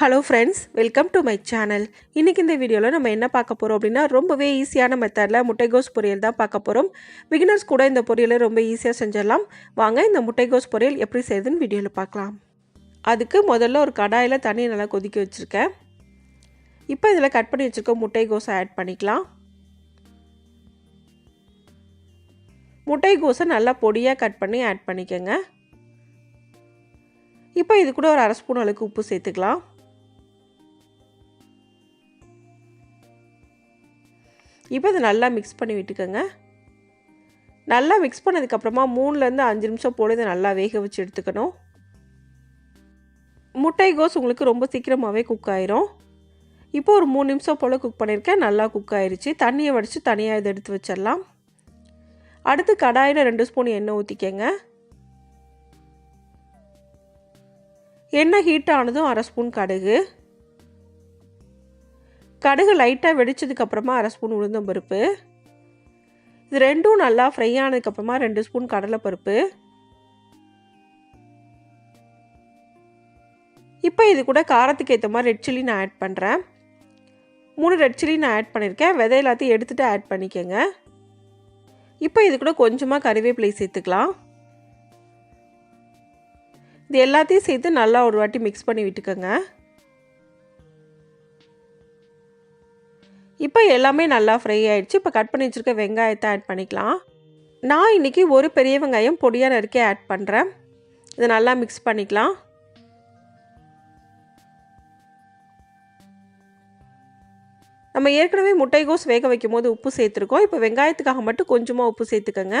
Hello friends welcome to my channel இன்றைக்கி இந்த வீடியோவில் நம்ம என்ன பார்க்க போகிறோம் அப்படின்னா ரொம்பவே ஈஸியான மெத்தடில் முட்டைகோஸ் பொரியல் தான் பார்க்க போகிறோம் பிகினர்ஸ் கூட இந்த பொரியலை ரொம்ப ஈஸியாக செஞ்சிடலாம். வாங்க இந்த முட்டைகோஸ் பொரியல் எப்படி செய்யுதுன்னு வீடியோவில் பார்க்கலாம். அதுக்கு முதல்ல ஒரு கடாயில் தண்ணி நல்லா கொதிக்க வச்சுருக்கேன். இப்போ இதில் கட் பண்ணி வச்சுருக்க முட்டைகோஸை ஆட் பண்ணிக்கலாம். முட்டைகோஸை நல்லா பொடியாக கட் பண்ணி ஆட் பண்ணிக்கோங்க. இப்போ இது கூட ஒரு அரை ஸ்பூன் அளவுக்கு உப்பு சேர்த்துக்கலாம். இப்போ இதை நல்லா மிக்ஸ் பண்ணி விட்டுக்கோங்க. நல்லா மிக்ஸ் பண்ணதுக்கப்புறமா மூணுலேருந்து அஞ்சு நிமிஷம் போல் இதை நல்லா வேக வச்சு எடுத்துக்கணும். முட்டைகோஸ் உங்களுக்கு ரொம்ப சீக்கிரமாகவே குக் ஆயிரும். இப்போ ஒரு மூணு நிமிஷம் போல் குக் பண்ணியிருக்கேன். நல்லா குக் ஆயிடுச்சு தண்ணியை வடித்து தனியாக இதை எடுத்து வச்சிடலாம். அடுத்து கடாயில் ரெண்டு ஸ்பூன் எண்ணெய் ஊற்றிக்கங்க எண்ணெய் ஹீட் ஆனதும் அரை ஸ்பூன் கடுகு. கடுகு லைட்டாக வெடித்ததுக்கப்புறமா அரை ஸ்பூன் உளுந்தம்பருப்பு இது ரெண்டும் நல்லா ஃப்ரை ஆனதுக்கப்புறமா ரெண்டு ஸ்பூன் கடலைப்பருப்பு. இப்போ இது கூட காரத்துக்கு ஏற்ற மாதிரி ரெட் சில்லி நான் ஆட் பண்ணுறேன் மூணு ரெட் சில்லி நான் ஆட் பண்ணியிருக்கேன் விதை எல்லாத்தையும் எடுத்துகிட்டு ஆட் பண்ணிக்கோங்க. இப்போ இது கூட கொஞ்சமாக கறிவேப்பிலை சேர்த்துக்கலாம். இது எல்லாத்தையும் சேர்த்து நல்லா ஒரு வாட்டி மிக்ஸ் பண்ணி விட்டுக்கோங்க. இப்போ எல்லாமே நல்லா ஃப்ரை ஆகிடுச்சு இப்போ கட் பண்ணி வச்சுருக்க வெங்காயத்தை ஆட் பண்ணிக்கலாம். நான் இன்றைக்கி ஒரு பெரிய வெங்காயம் பொடியாக நறுக்கி ஆட் பண்ணுறேன் இதை நல்லா மிக்ஸ் பண்ணிக்கலாம். நம்ம ஏற்கனவே முட்டைகோஸ் வேக வைக்கும் போது உப்பு சேர்த்துருக்கோம். இப்போ வெங்காயத்துக்காக மட்டும் கொஞ்சமாக உப்பு சேர்த்துக்கோங்க.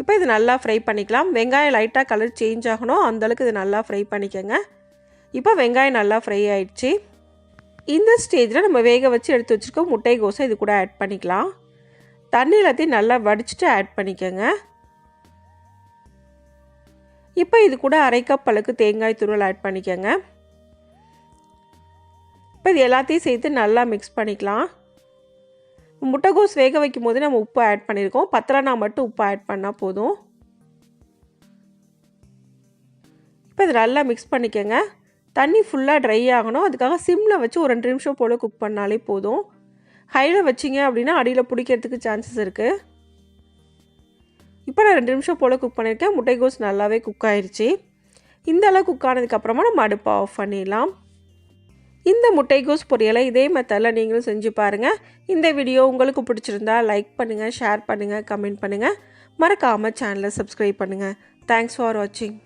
இப்போ இது நல்லா ஃப்ரை பண்ணிக்கலாம். வெங்காயம் லைட்டாக கலர் சேஞ்ச் ஆகணும். அந்தளவுக்கு இது நல்லா ஃப்ரை பண்ணிக்கோங்க. இப்போ வெங்காயம் நல்லா ஃப்ரை ஆயிடுச்சு. இந்த ஸ்டேஜில் நம்ம வேக வச்சு எடுத்து வச்சுருக்க முட்டைகோஸை இது கூட ஆட் பண்ணிக்கலாம். தண்ணி எல்லாத்தையும் நல்லா வடிச்சிட்டு ஆட் பண்ணிக்கோங்க. இப்போ இது கூட அரை கப் அளவுக்கு தேங்காய் துருவல் ஆட் பண்ணிக்கோங்க. இப்போ இது எல்லாத்தையும் சேர்த்து நல்லா மிக்ஸ் பண்ணிக்கலாம். முட்டைகோஸ் வேக வைக்கும் போது நம்ம உப்பு ஆட் பண்ணியிருக்கோம் பத்தலைனா மட்டும் உப்பு ஆட் பண்ணால் போதும். இப்போ இது நல்லா மிக்ஸ் பண்ணிக்கோங்க. தண்ணி ஃபுல்லாக ட்ரை ஆகணும். அதுக்காக சிம்மில் வச்சு ஒரு ரெண்டு நிமிஷம் போல் குக் பண்ணாலே போதும். ஹையில் வச்சிங்க அப்படின்னா அடியில் பிடிக்கிறதுக்கு சான்சஸ் இருக்குது இப்போ நான் ரெண்டு நிமிஷம் போல் குக் பண்ணியிருக்கேன் முட்டைகோஸ் நல்லாவே குக் ஆயிடுச்சு இந்த அளவு குக் ஆனதுக்கப்புறமா நம்ம அடுப்பை ஆஃப் பண்ணிடலாம். இந்த முட்டைகோஸ் பொரியலை இதே மெத்தடில் நீங்களும் செஞ்சு பாருங்கள் இந்த வீடியோ உங்களுக்கு பிடிச்சிருந்தா லைக் பண்ணுங்கள் ஷேர் பண்ணுங்கள் கமெண்ட் பண்ணுங்கள் மறக்காமல் சேனலை சப்ஸ்கிரைப் பண்ணுங்கள் தேங்க்ஸ் ஃபார் வாட்சிங்